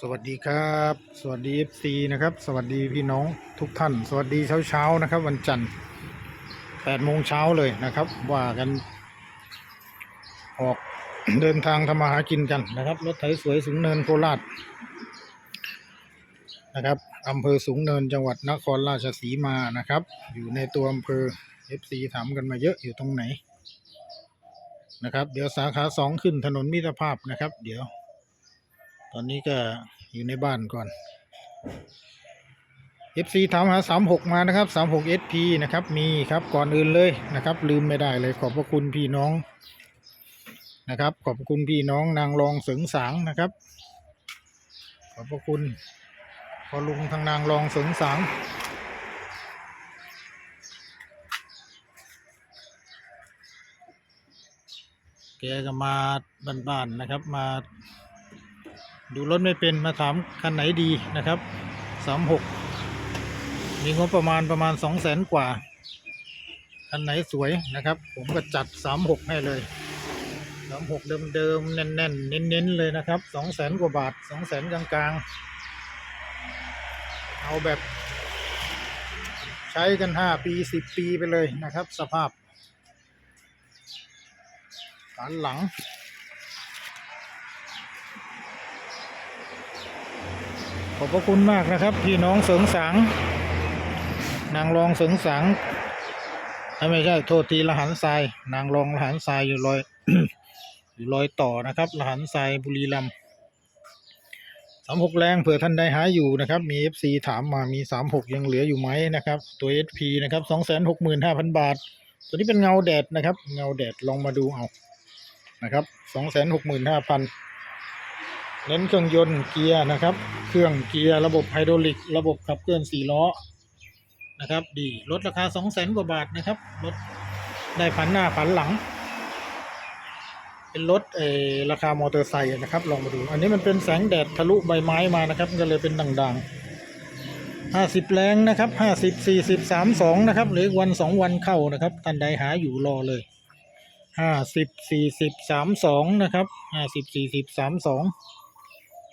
สวัสดีครับ สวัสดีเอฟซีนะครับ สวัสดีพี่น้องทุกท่าน สวัสดีเช้าเช้าๆนะครับ วันจันทร์แปดโมงเช้าเลยนะครับ ว่ากัน ออกเดินทางทำมาหากินกันนะครับ รถไถสวยสูงเนินโคราชนะครับอำเภอสูงเนินจังหวัดนครราชสีมานะครับ อยู่ในตัวอำเภอเอฟซีถามกันมาเยอะอยู่ตรงไหนนะครับ เดี๋ยวสาขาสองขึ้นถนนมิตรภาพนะครับ เดี๋ยว ตอนนี้ก็อยู่ในบ้านก่อน FC ถามหา 36 มานะครับ 36 SP นะครับ มีครับก่อนอื่นเลยนะครับ ลืมไม่ได้เลยขอบพระคุณพี่น้องนะครับ ขอบพระคุณพี่น้องนางรองเสิงสางนะครับ ขอบพระคุณพอลุงทางนางรองเสิงสางแกก็มาบ้านๆนะครับมา ดูรถไม่เป็นมาถามคันไหนดีนะครับสามหกมีงบประมาณประมาณสองแสนกว่า คันไหนสวยนะครับ ผมก็จัดสามหกให้เลยสามหกเดิมๆแน่นๆเน้นๆเลยนะครับสองแสนกว่าบาทสองแสนกลางๆ เอาแบบใช้กันห้าปีสิบปีไปเลยนะครับ สภาพฝานหลัง อบพระคุณมากนะครับพี่น้องเสริงสัง นางรองเสริงสังไม่ใช่โทษทีละหันทราย นางรองละหันทรายอยู่รอยอยู่รอยต่อนะครับละหันทรายบุรีรัมย์สามหกแรงเผื่อท่านใดหาอยู่นะครับ มีเอฟซีถามมามีสามหกยังเหลืออยู่ไหมนะครับ ตัวเอสพีนะครับสองแสนหกหมื่นห้าพันบาท ตัวนี้เป็นเงาแดดนะครับ เงาแดดลองมาดูเอานะครับสองแสนหกหมื่นห้าพัน เน้นเครื่องยนต์เกียร์นะครับ เครื่องเกียร์ระบบไฮดรอลิก ระบบขับเคลื่อนสี่ล้อนะครับ ดีลดราคาสองแสนกว่าบาทนะครับรถได้ผันหน้าผันหลัง เป็นรถเอราคามอเตอร์ไซค์นะครับลองมาดู อันนี้มันเป็นแสงแดดทะลุใบไม้มานะครับก็เลยเป็นด่างๆห้าสิบแรงนะครับห้าสิบสี่สิบสามสองนะครับหรือวันสองวันเข้านะครับท่านใดหาอยู่รอเลยห้าสิบสี่สิบสามสองนะครับห้าสิบสี่สิบสามสอง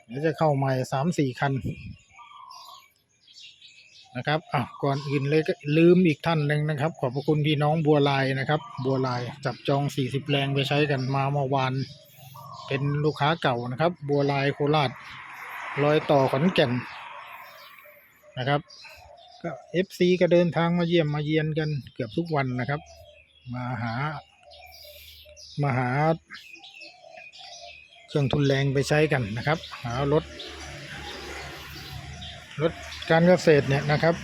เดี๋ยวจะเข้าใหม่สามสี่คันนะครับอะก่อนอื่นเลยลืมอีกท่านหนึ่งนะครับ ขอบพระคุณพี่น้องบัวลายนะครับ บัวลายจับจองสี่สิบแรงไปใช้กันมาเมื่อวาน เป็นลูกค้าเก่านะครับ บัวลายโคราชรอยต่อขอนแก่นนะครับก็เอฟซีก็เดินทางมาเยี่ยมมาเยียนกันเกือบทุกวันนะครับ มาหา มาหา เครื่องทุนแรงไปใช้กันนะครับ หารถรถการเกษตรเนี่ยนะครับ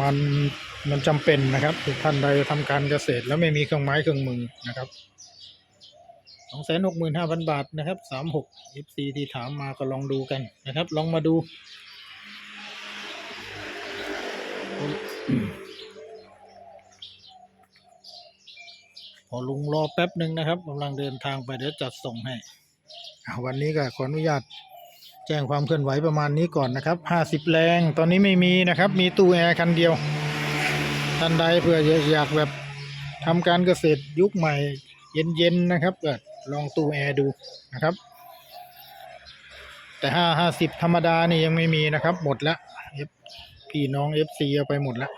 มันมันจำเป็นนะครับท่านใดทำการเกษตรแล้วไม่มีเครื่องไม้เครื่องมือนะครับสองแสนหกหมื่นห้าพันบาทนะครับสามหกเอฟซีที่ถามมาก็ลองดูกันนะครับ ลองมาดูพอลุงรอแป๊บหนึ่งนะครับกำลังเดินทางไปเดี๋ยวจัดส่งให้ วันนี้ก็ขออนุญาตแจ้งความเคลื่อนไหวประมาณนี้ก่อนนะครับห้าสิบแรงตอนนี้ไม่มีนะครับ มีตู้แอร์คันเดียว ท่านใดเผื่ออยากแบบทำการเกษตรยุคใหม่เย็นๆนะครับก็ลองตู้แอร์ดูนะครับ แต่ห้าห้าสิบธรรมดานี่ยังไม่มีนะครับ หมดแล้วพี่น้องเอฟซีเอาไปหมดแล้ว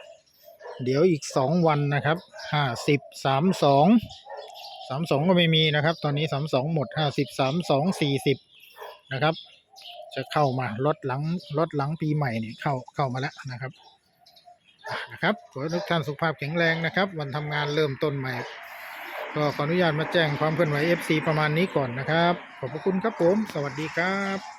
เดี๋ยวอีกสองวันนะครับห้าสิบสามสอง สามสองก็ไม่มีนะครับ ตอนนี้สามสองหมดห้าสิบสามสองสี่สิบนะครับ จะเข้ามารถหลังรถหลังปีใหม่เนี่ยเข้าเข้ามาแล้วนะครับนะครับขอให้ทุกท่านสุขภาพแข็งแรงนะครับ วันทำงานเริ่มต้นใหม่ ก็ขออนุญาตมาแจ้งความเคลื่อนไหว FC ประมาณนี้ก่อนนะครับ ขอบพระคุณครับผม สวัสดีครับ